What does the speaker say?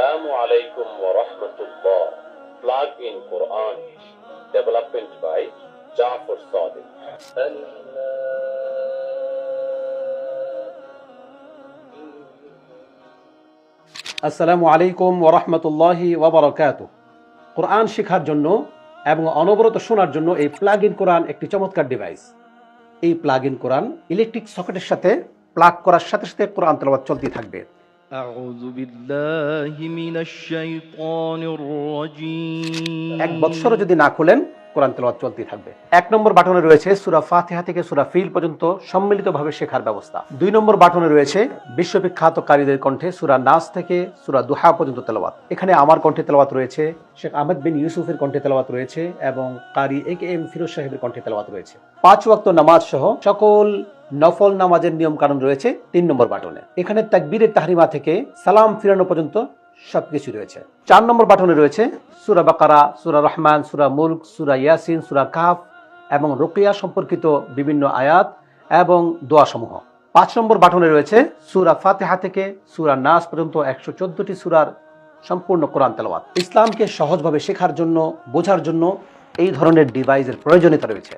Assalamu alaikum wa rahmatullah. Plug in Quran. Development by Jafar Sadiq. আসসালামু আলাইকুম ওরহমতুল্লাহি ওবরাকাত কোরআন শেখার জন্য এবং অনবরত শোনার জন্য এই প্লাগ ইন কোরআন একটি চমৎকার ডিভাইস এই প্লাগ ইন কোরআন ইলেকট্রিক সকেটের সাথে প্লাগ করার সাথে সাথে কোরআন তেলাওয়াত চলতে থাকবে এক বৎসরও যদি না খোলেন, কোরআন তেল চলতেই থাকবে। এক নম্বর বাটনে রয়েছে সুরা ফাতেহা থেকে সুরা ফিল পর্যন্ত সম্মিলিতভাবে শেখার ব্যবস্থা। দুই নম্বর বাটনে রয়েছে বিশ্ববিখ্যাত কারীদের কণ্ঠে সুরা নাস থেকে সুরা দুহা পর্যন্ত তেলবাত এখানে আমার কণ্ঠে তেলবাত রয়েছে, শেখ আহমেদ বিন ইউসুফের কণ্ঠে তেলবাত রয়েছে এবং কারি এ কে এম ফিরোজ সাহেবের কণ্ঠে তেলবাত রয়েছে। পাঁচ ওয়াক্ত নামাজ সহ সকল নফল নামাজের নিয়ম কানুন রয়েছে তিন নম্বর বাটনে। এখানে তাকবীরের তাহরিমা থেকে সালাম ফিরানো পর্যন্ত সবকিছু রয়েছে। চার নম্বর বাটনে রয়েছে সুরা বাকারা, সুরা রহমান, সুরা মুলক, সুরা ইয়াসিন, সুরা কাফ এবং রোকিয়া সম্পর্কিত বিভিন্ন আয়াত এবং দোয়াসমূহ। পাঁচ নম্বর বাটনে রয়েছে সুরা ফাতেহা থেকে সুরা নাস পর্যন্ত একশো চোদ্দটি সুরার সম্পূর্ণ কোরআন তেলাওয়াত। ইসলামকে সহজভাবে শেখার জন্য, বোঝার জন্য এই ধরনের ডিভাইসের প্রয়োজনীয়তা রয়েছে।